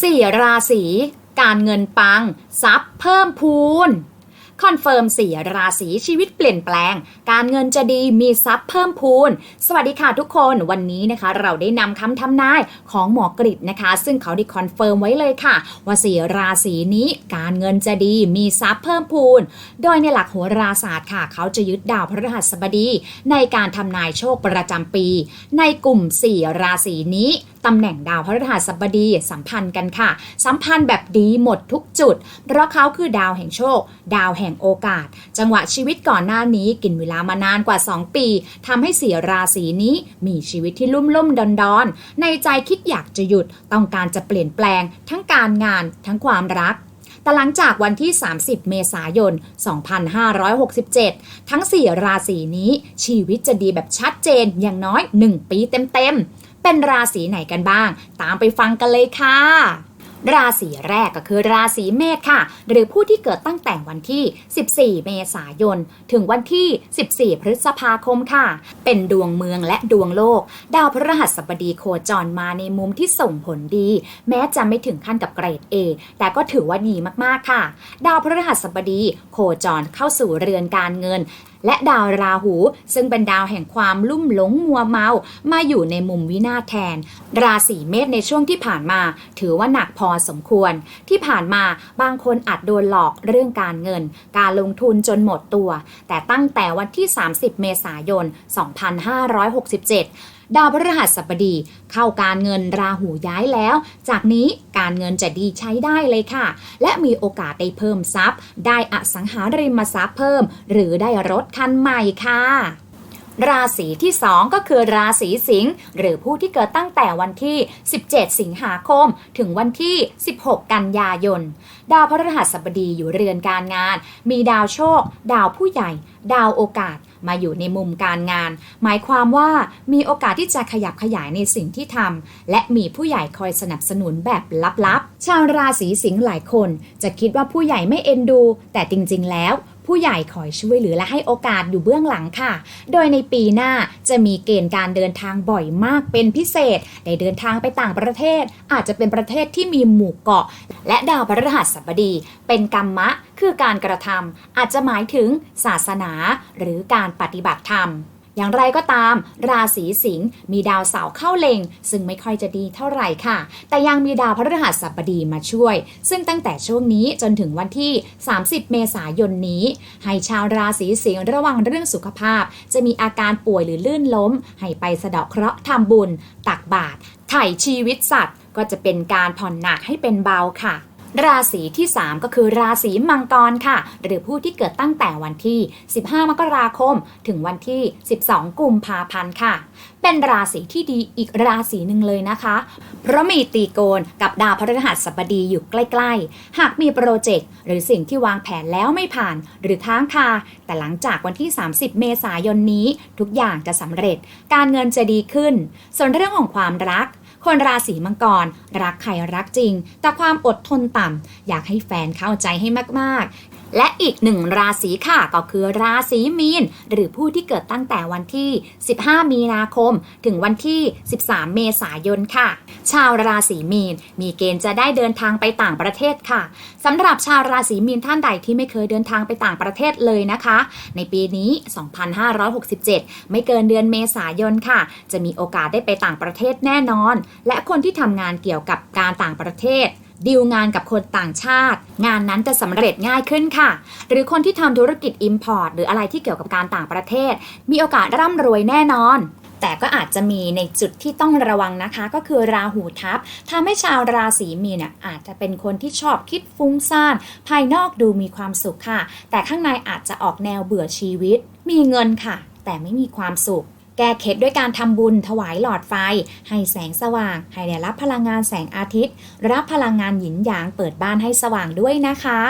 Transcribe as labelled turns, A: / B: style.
A: สี่ราศี การเงินปัง ทรัพย์เพิ่มพูน คอนเฟิร์มสี่ราศีชีวิตเปลี่ยนแปลง การเงินจะดีมีทรัพย์เพิ่มพูน สวัสดีค่ะทุกคนวันนี้นะคะ เราได้นำคำทำนายของหมอกริดนะคะ ซึ่งเขาได้คอนเฟิร์มไว้เลยค่ะ ว่าสี่ราศีนี้การเงินจะดีมีทรัพย์เพิ่มพูน โดยในหลักโหราศาสตร์ค่ะ เขาจะยึดดาวพฤหัสบดี ในการทำนายโชคประจำปี ในกลุ่ม4ราศีนี้ตำแหน่งดาวพฤหัสบดีสัมพันธ์กันค่ะ สัมพันธ์แบบดีหมดทุกจุด เพราะเขาคือดาวแห่งโชค ดาวแห่งโอกาส จังหวะชีวิตก่อนหน้านี้กินเวลามานานกว่า 2 ปีทำให้สี่ราศีนี้มีชีวิตที่ลุ่มลุ่มดอนดอนในใจคิดอยากจะหยุด ต้องการจะเปลี่ยนแปลง ทั้งการงานทั้งความรักแต่หลังจากวันที่ 30 เมษายน 2567 ทั้ง 4 ราศีนี้ชีวิตจะดีแบบชัดเจนอย่างน้อย 1 ปีเต็มๆ เป็นราศีไหนกันบ้าง ตามไปฟังกันเลยค่ะ ราศีแรกก็คือราศีเมษค่ะ หรือผู้ที่เกิดตั้งแต่วันที่ 14 เมษายน ถึงวันที่ 14 พฤษภาคมค่ะ เป็นดวงเมืองและดวงโลก ดาวพฤหัสบดีโคจรมาในมุมที่ส่งผลดี แม้จะไม่ถึงขั้นกับเกรด A แต่ก็ถือว่าดีมากๆค่ะ ดาวพฤหัสบดีโคจรเข้าสู่เรือนการเงินและดาวราหู ซึ่งเป็นดาวแห่งความลุ่มหลงมัวเมา มาอยู่ในมุมวินาศแทน ราศีเมษในช่วงที่ผ่านมา ถือว่าหนักพอสมควร ที่ผ่านมาบางคนอาจโดนหลอกเรื่องการเงิน การลงทุนจนหมดตัว แต่ตั้งแต่วันที่ 30 เมษายน 2567 ดาวพฤหัสบดี เข้าการเงินราหูย้ายแล้ว จากนี้การเงินจะดีใช้ได้เลยค่ะ และมีโอกาสได้เพิ่มทรัพย์ ได้อสังหาริมทรัพย์เพิ่ม หรือได้รถคันใหม่ค่ะราศีที่ 2 ก็คือราศีสิงห์หรือผู้ที่เกิดตั้งแต่วันที่ 17 สิงหาคม ถึงวันที่ 16 กันยายน ดาวพฤหัสบดีอยู่เรือนการงาน มีดาวโชค ดาวผู้ใหญ่ ดาวโอกาส มาอยู่ในมุมการงาน หมายความว่ามีโอกาสที่จะขยับขยายในสิ่งที่ทำและมีผู้ใหญ่คอยสนับสนุนแบบลับๆ ชาวราศีสิงห์หลายคน จะคิดว่าผู้ใหญ่ไม่เอ็นดู แต่จริงๆแล้ว ผู้ใหญ่คอยช่วยเหลือและให้โอกาสอยู่เบื้องหลังค่ะ โดยในปีหน้าจะมีเกณฑ์การเดินทางบ่อยมากเป็นพิเศษ ได้เดินทางไปต่างประเทศ อาจจะเป็นประเทศที่มีหมู่เกาะ และดาวพฤหัสบดี เป็นกรรมะ คือการกระทำอาจจะหมายถึงศาสนา หรือการปฏิบัติธรรม อย่างไรก็ตาม ราศีสิงห์มีดาวเสาร์เข้าเล็ง ซึ่งไม่ค่อยจะดีเท่าไหร่ค่ะ แต่ยังมีดาวพฤหัสบดีมาช่วย ซึ่งตั้งแต่ช่วงนี้จนถึงวันที่ 30 เมษายนนี้ ให้ชาวราศีสิงห์ระวังเรื่องสุขภาพ จะมีอาการป่วยหรือลื่นล้ม ให้ไปสะเดาะเคราะห์ทำบุญ ตักบาตรไถ่ชีวิตสัตว์ ก็จะเป็นการผ่อนหนักให้เป็นเบาค่ะ ราศีที่ 3 ก็คือราศีมังกรค่ะ หรือผู้ที่เกิดตั้งแต่วันที่ 15 มกราคม ถึงวันที่ 12 กุมภาพันธ์ค่ะ เป็นราศีที่ดีอีกราศีหนึ่งเลยนะคะ เพราะมีตีโกนกับดาวพฤหัสบดีอยู่ใกล้ ๆ หากมีโปรเจกต์ หรือสิ่งที่วางแผนแล้วไม่ผ่าน หรือค้างคา แต่หลังจากวันที่ 30 เมษายนนี้ ทุกอย่างจะสำเร็จ การเงินจะดีขึ้น ส่วนเรื่องของความรัก คนราศีมังกร รักใครรักจริง แต่ความอดทนต่ำอยากให้แฟนเข้าใจให้มากๆ และอีกหนึ่งราศีค่ะก็คือราศีมีน หรือผู้ที่เกิดตั้งแต่วันที่ 15 มีนาคม ถึงวันที่ 13 เมษายนค่ะ ชาวราศีมีน มีเกณฑ์จะได้เดินทางไปต่างประเทศค่ะสำหรับชาวราศีมีนท่านใดที่ไม่เคยเดินทางไปต่างประเทศเลยนะคะ ในปีนี้ 2567 ไม่เกินเดือนเมษายนค่ะ จะมีโอกาสได้ไปต่างประเทศแน่นอน และคนที่ทำงานเกี่ยวกับการต่างประเทศ ดีลงานกับคนต่างชาติ งานนั้นจะสำเร็จง่ายขึ้นค่ะ หรือคนที่ทำธุรกิจ Import หรืออะไรที่เกี่ยวกับการต่างประเทศ มีโอกาสร่ำรวยแน่นอน แต่ก็อาจจะมีในจุดที่ต้องระวังนะคะ ก็คือราหูทับทำให้ชาวราศีมีนน่ะอาจจะเป็นคนที่ชอบคิดฟุ้งซ่าน ภายนอกดูมีความสุขค่ะ แต่ข้างในอาจจะออกแนวเบื่อชีวิต มีเงินค่ะ แต่ไม่มีความสุข แก้เคล็ดด้วยการทำบุญถวายหลอดไฟ ให้แสงสว่าง ให้ได้รับพลังงานแสงอาทิตย์ รับพลังงานหยินหยางเปิดบ้านให้สว่างด้วยนะคะ